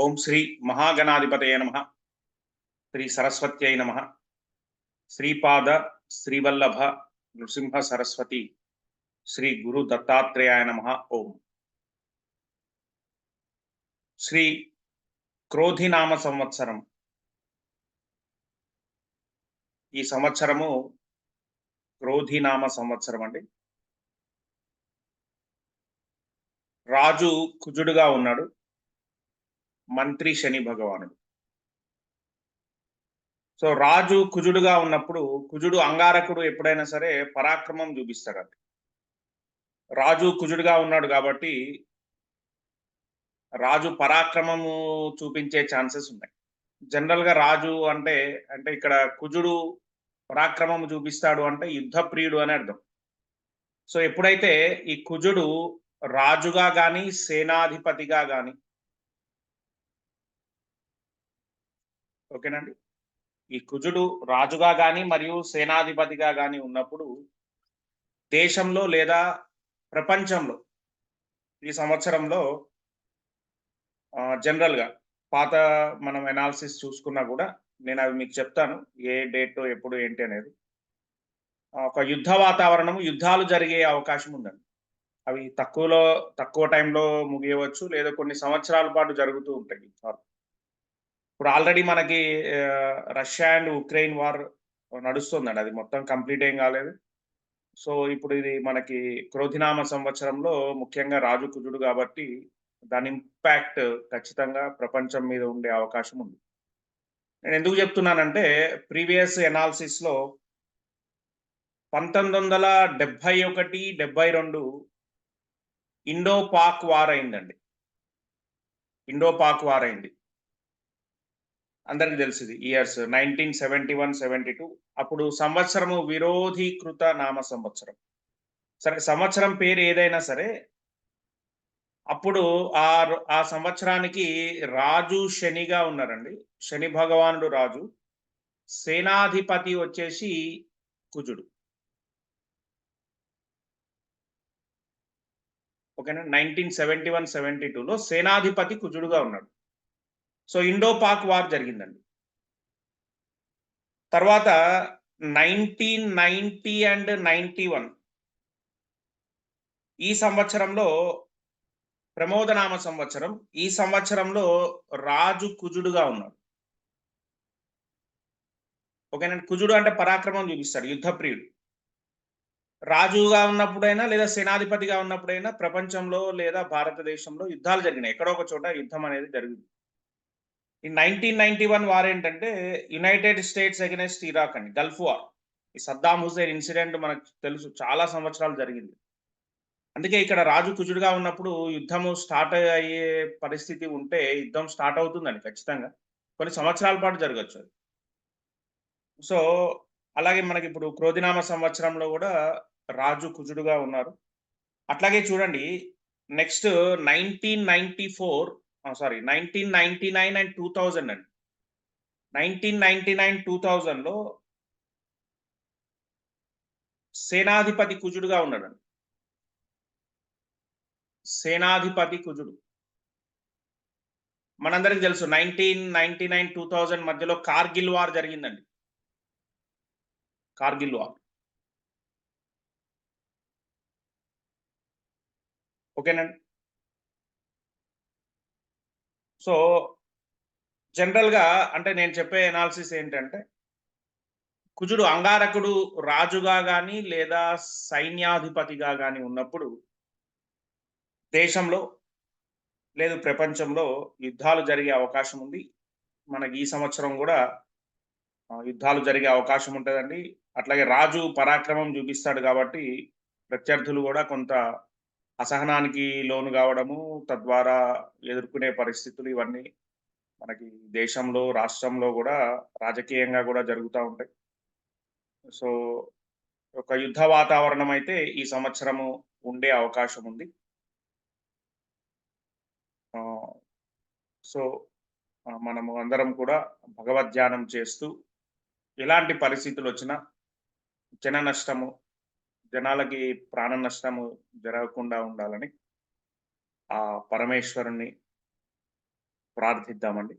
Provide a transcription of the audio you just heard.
ఓం శ్రీ మహాగణాధిపతయ నమ. శ్రీ సరస్వత్యై నమ. శ్రీపాద శ్రీవల్లభ నృసింహ సరస్వతి శ్రీ గురు దత్తాత్రేయాయ నమ. ఓం. శ్రీ క్రోధినామ సంవత్సరం. ఈ సంవత్సరము క్రోధినామ సంవత్సరం అండి. రాజు కుజుడుగా ఉన్నాడు. మంత్రి శని భగవానుడు. సో రాజు కుజుడుగా ఉన్నప్పుడు కుజుడు అంగారకుడు ఎప్పుడైనా సరే పరాక్రమం చూపిస్తాడట రాజు కుజుడుగా ఉన్నాడు కాబట్టి రాజు పరాక్రమము చూపించే ఛాన్సెస్ ఉన్నాయి. జనరల్గా రాజు అంటే అంటే ఇక్కడ కుజుడు పరాక్రమం చూపిస్తాడు అంటే యుద్ధ ప్రియుడు అని అర్థం. సో ఎప్పుడైతే ఈ కుజుడు రాజుగా కానీ సేనాధిపతిగా కానీ ఓకేనండి? ఈ కుజుడు రాజుగా గాని మరియు సేనాధిపతిగా గాని ఉన్నప్పుడు దేశంలో లేదా ప్రపంచంలో ఈ సంవత్సరంలో జనరల్గా పాత మనం ఎనాలిసిస్ చూసుకున్నా కూడా నేను అవి మీకు చెప్తాను. ఏ డేట్ ఎప్పుడు ఏంటి అనేది. ఒక యుద్ధ వాతావరణం యుద్ధాలు జరిగే అవకాశం ఉందండి. అవి తక్కువలో తక్కువ టైంలో ముగియవచ్చు లేదా కొన్ని సంవత్సరాల పాటు జరుగుతూ ఉంటాయి. యుద్ధాలు ఇప్పుడు ఆల్రెడీ మనకి రష్యా అండ్ ఉక్రెయిన్ వార్ నడుస్తుందండి. అది మొత్తం కంప్లీట్ ఏం కాలేదు. సో ఇప్పుడు ఇది మనకి క్రోధినామ సంవత్సరంలో ముఖ్యంగా రాజు కుజుడు కాబట్టి దాని ఇంపాక్ట్ ఖచ్చితంగా ప్రపంచం మీద ఉండే అవకాశం ఉంది. నేను ఎందుకు చెప్తున్నానంటే ప్రీవియస్ ఎనాలిసిస్లో పంతొమ్మిది వందల డెబ్బై ఒకటి డెబ్బై రెండు ఇండో పాక్ వార్ అయిందండి. ఇండో పాక్ వార్ అయింది. అందరికి తెలిసింది years nineteen seventy one seventy two అప్పుడు సంవత్సరము విరోధీకృత నామ సంవత్సరం. సరే సంవత్సరం పేరు ఏదైనా సరే అప్పుడు ఆ ఆ సంవత్సరానికి రాజు శనిగా ఉన్నారండి. శని భగవానుడు రాజు. సేనాధిపతి వచ్చేసి కుజుడు. ఓకేనా? నైన్టీన్ సెవెంటీ వన్ సెవెంటీ టూలో సేనాధిపతి కుజుడుగా ఉన్నాడు. సో ఇండో పాక్ వార్ జరిగిందండి. తర్వాత nineteen ninety and ninety one ఈ సంవత్సరంలో ప్రమోదనామ సంవత్సరం ఈ సంవత్సరంలో రాజు కుజుడుగా ఉన్నాడు. ఓకేనండి కుజుడు అంటే పరాక్రమం చూపిస్తాడు యుద్ధప్రియుడు. రాజుగా ఉన్నప్పుడైనా లేదా సేనాధిపతిగా ఉన్నప్పుడైనా ప్రపంచంలో లేదా భారతదేశంలో యుద్ధాలు జరిగినాయి. ఎక్కడో ఒక చోట యుద్ధం అనేది జరిగింది. ఈ నైన్టీన్ నైన్టీ వన్ వార్ ఏంటంటే యునైటెడ్ స్టేట్స్ అగెనెస్ట్ ఇరాక్ అండి. గల్ఫ్ వార్ ఈ సద్దాం హుసేన్ ఇన్సిడెంట్ మనకు తెలుసు చాలా సంవత్సరాలు జరిగింది. అందుకే ఇక్కడ రాజు కుజుడుగా ఉన్నప్పుడు యుద్ధము స్టార్ట్ అయ్యే పరిస్థితి ఉంటే యుద్ధం స్టార్ట్ అవుతుందండి ఖచ్చితంగా. కొన్ని సంవత్సరాల పాటు జరగచ్చు సో అలాగే మనకి ఇప్పుడు క్రోధినామ సంవత్సరంలో కూడా రాజు కుజుడుగా ఉన్నారు. అట్లాగే చూడండి next nineteen ninety four sorry nineteen ninety nine and two thousand అండి. నైన్టీన్ నైన్టీ నైన్ టూ థౌజండ్లో సేనాధిపతి కుజుడుగా ఉన్నాడండి. సేనాధిపతి కుజుడు. మనందరికి తెలుసు nineteen ninety nine two thousand మధ్యలో కార్గిల్ వార్ జరిగిందండి. కార్గిల్ వార్. ఓకేనండి? సో జనరల్గా అంటే నేను చెప్పే ఎనాలిసిస్ ఏంటంటే కుజుడు అంగారకుడు రాజుగా కానీ లేదా సైన్యాధిపతిగా కానీ ఉన్నప్పుడు దేశంలో లేదు ప్రపంచంలో యుద్ధాలు జరిగే అవకాశం ఉంది. మనకి ఈ సంవత్సరం కూడా యుద్ధాలు జరిగే అవకాశం ఉంటుందండి. అట్లాగే రాజు పరాక్రమం చూపిస్తాడు కాబట్టి ప్రత్యర్థులు కూడా కొంత అసహనానికి లోను కావడము తద్వారా ఎదుర్కొనే పరిస్థితులు ఇవన్నీ మనకి దేశంలో రాష్ట్రంలో కూడా రాజకీయంగా కూడా జరుగుతూ ఉంటాయి. సో ఒక యుద్ధ వాతావరణం అయితే ఈ సంవత్సరము ఉండే అవకాశం ఉంది. సో మనము అందరం కూడా భగవద్ధ్యానం చేస్తూ ఎలాంటి పరిస్థితులు వచ్చినా జన నష్టము జనాలకి ప్రాణ నష్టము జరగకుండా ఉండాలని ఆ పరమేశ్వరుణ్ణి ప్రార్థిద్దామండి.